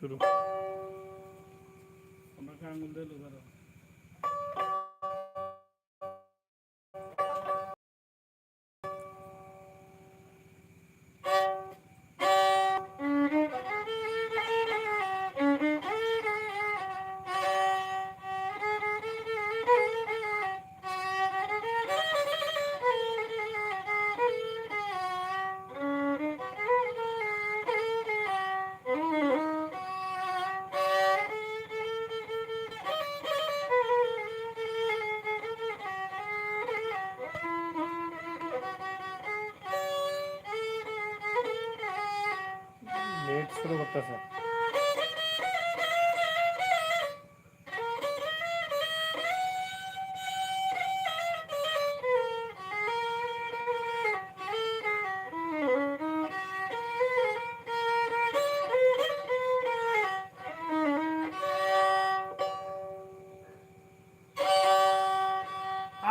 শুরু। আমাকে আঙুল দিয়ে শুরু করতেছে।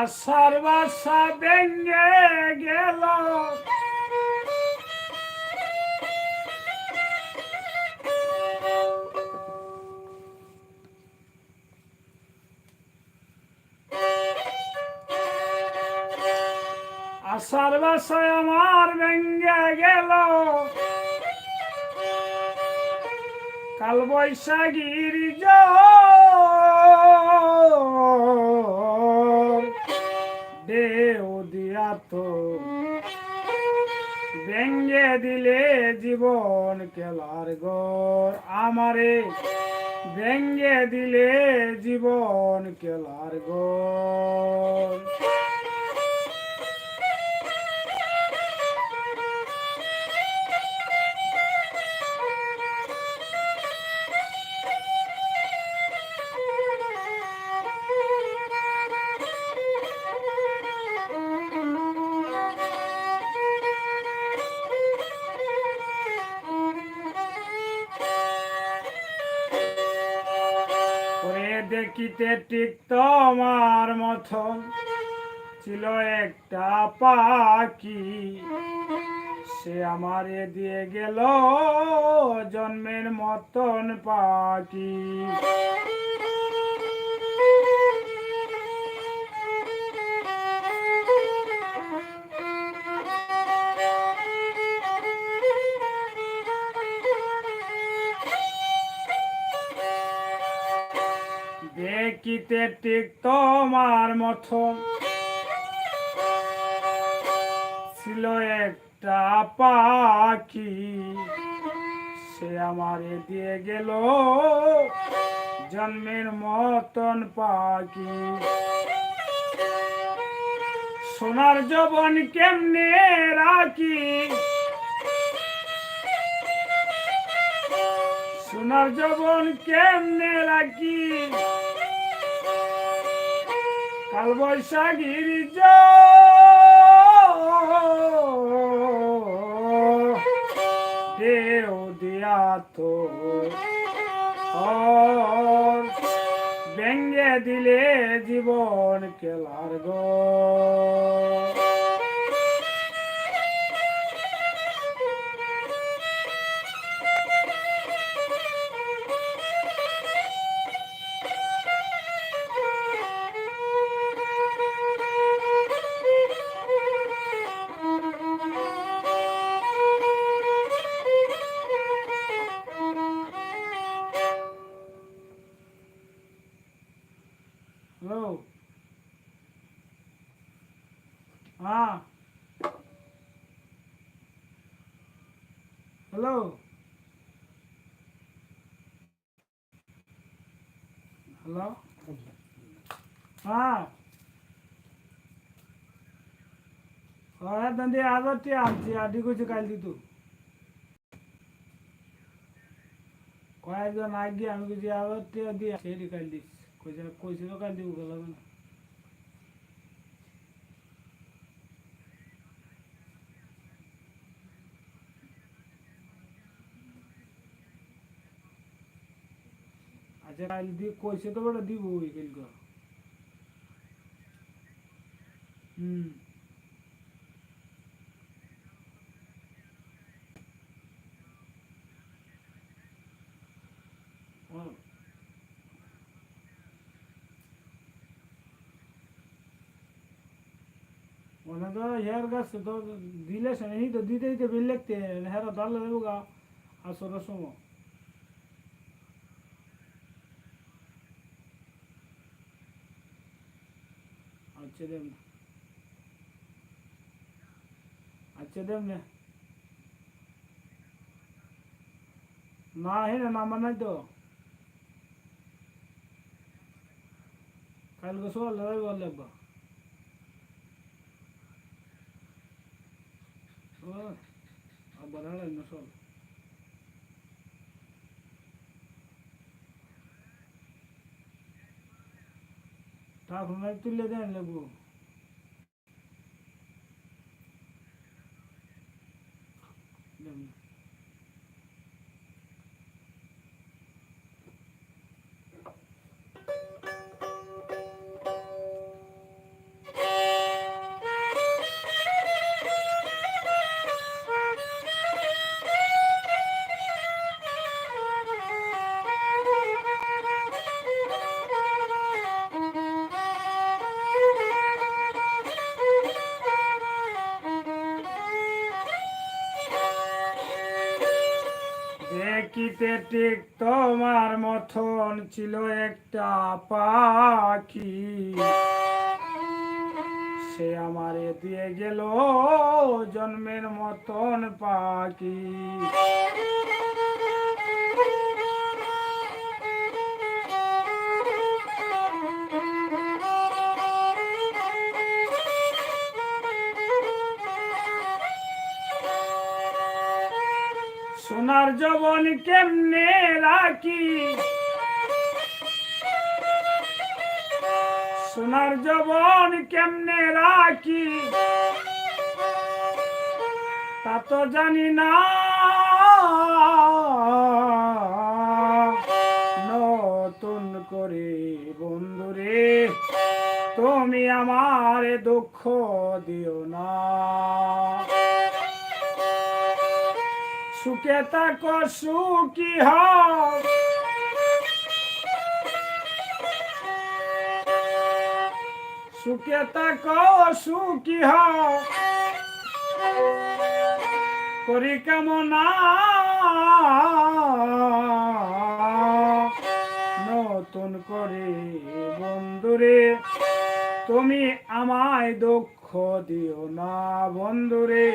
আশার বাসা গেল। আশার বাসায় আমার ভেঙে গেল। কাল বৈশাখীর দেও দিয়া তো ভেঙ্গে দিলে জীবন কেলার গর আমারে ভেঙ্গে দিলে জীবন কেলার গর দেখিতে ঠিক তোমার মতন। ছিল একটা পাখি। সে আমার দিয়ে গেল জন্মের মতন পাখি। দেখিতে ঠিক তোমার মতন ছিল একটা পাখি, সে আমারে দিয়ে গেল জন্মের মতন পাখি। সোনার জবন কেমনে রাখি? সোনার জবন কেমনে রাখি? কাল বৈশাখীর দিয়া ব্যঙ্গে দিলে জীবন কেলার গো হ্যালো হ্যাঁ হ্যালো হ্যালো হ্যাঁ হ্যাঁ দাদি আজকে আনছি আদি কইছে কাল দিতু কয়েকজন আগে আমি কিছু আবার দিয়ে সেই কাল দিস কইছে, কইছিল কান্দি গেল না। আচ্ছা কাল দিয়ে কইছে তো বড় দিব ওই কালকে। হুম। মনে তো হেয়ার গাছ তো দিলে সে হি তো দিতেই তো বিল লিখতে হেয়ার দাল দেবো গা আসর সময় আচ্ছা দেব না আচ্ছা দেব না না হে না নাম্বার নাই তো কালকে সকাল রবিবার লাগবা আবার হারাই না সব ঠাকুর নাই তুলে দেন লেবু দেখিতে ঠিক তোমার মতন ছিল একটা পাখি। সে আমারে দিয়ে গেল জন্মের মতন পাখি। সোনার জবন কেমনে রাখি? সোনার জবন কেমনে রাখি? তা তো জানি না। নতুন করে বন্ধুরে, তুমি আমার দুঃখ দিও না। সুখে তাক সুখী হও। সুখে তাক সুখী করি কামনা। নতুন করে বন্ধুরে, তুমি আমায় দুঃখ দিও না বন্ধুরে।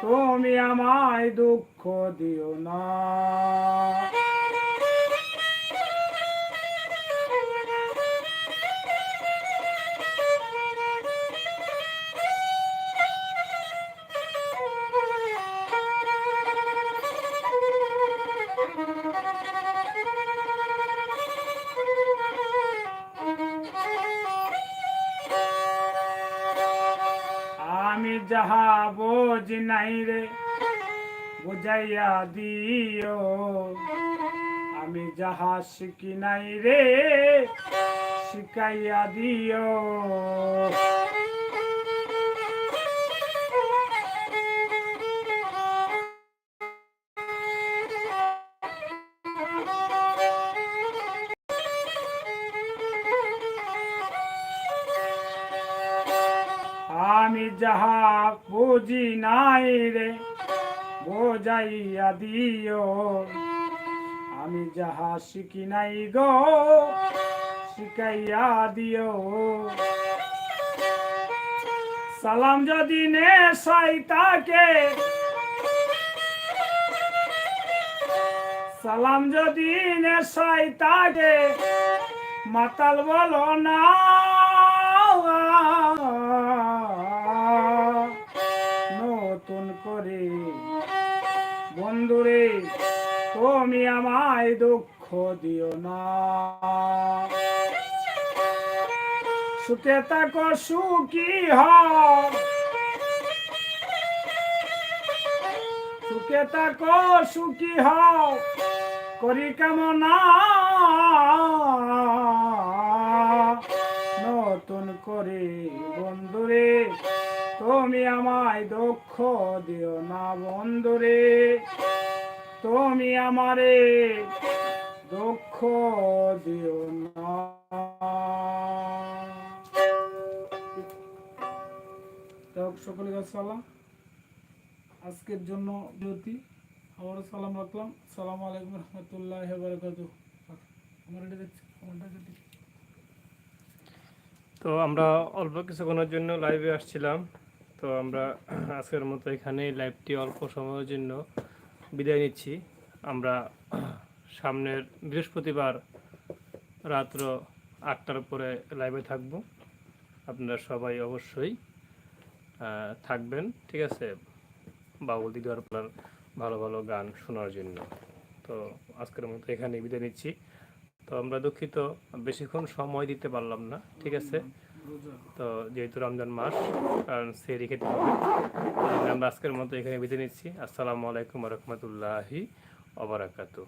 তুমি আমায় দুঃখ দিও না। যাহা বোঝ নাই রে বুঝাইয়া দিও। আমি যাহা শিখি নাই রে শিখাইয়া দিও। বুঝি নাই রে, বোঝাইয়া দিও। আমি যাহা শিখি নাই গো, শিখাইয়া দিও। সালাম যদি নে সাইতাকে সালাম যদি নে সাইতাকে মাতাল বলো না। তুমি আমায় দুঃখ দিও না। সুখে থাকো, সুখী হও। সুখে থাকো, সুখী হও। করি কামনা। নতুন করে বন্ধুরে, তুমি আমায় দুঃখ দিও না বন্ধুরে। তুমি আমারে দুঃখ দিও না। কাছে সালাম। আজকের জন্য জ্যোতি আবারও সালাম রাখলাম। সালাম আলাইকুম রহমতুল্লাহ আমার এটা দেখছি তো আমরা অল্প কিছুক্ষণের জন্য লাইভে আসছিলাম। তো আমরা আজকের মতো এখানে লাইভটি অল্প সময়ের জন্য বিদায় নিচ্ছি। আমরা সামনের বৃহস্পতিবার রাত্র আটটার পরে লাইভে থাকব। আপনারা সবাই অবশ্যই থাকবেন, ঠিক আছে? বাবুল দিদার আপনার ভালো ভালো গান শোনার জন্য। তো আজকের মতো এখানে বিদায় নিচ্ছি। তো আমরা দুঃখিত, বেশিক্ষণ সময় দিতে পারলাম না, ঠিক আছে? তো যেহেতু রমজান মাস কারণ সেরি খেতে আমরা আজকের মতো এখানে বিদায় নিচ্ছি। আসসালামু আলাইকুম রহমতুল্লাহি অবরাকাতু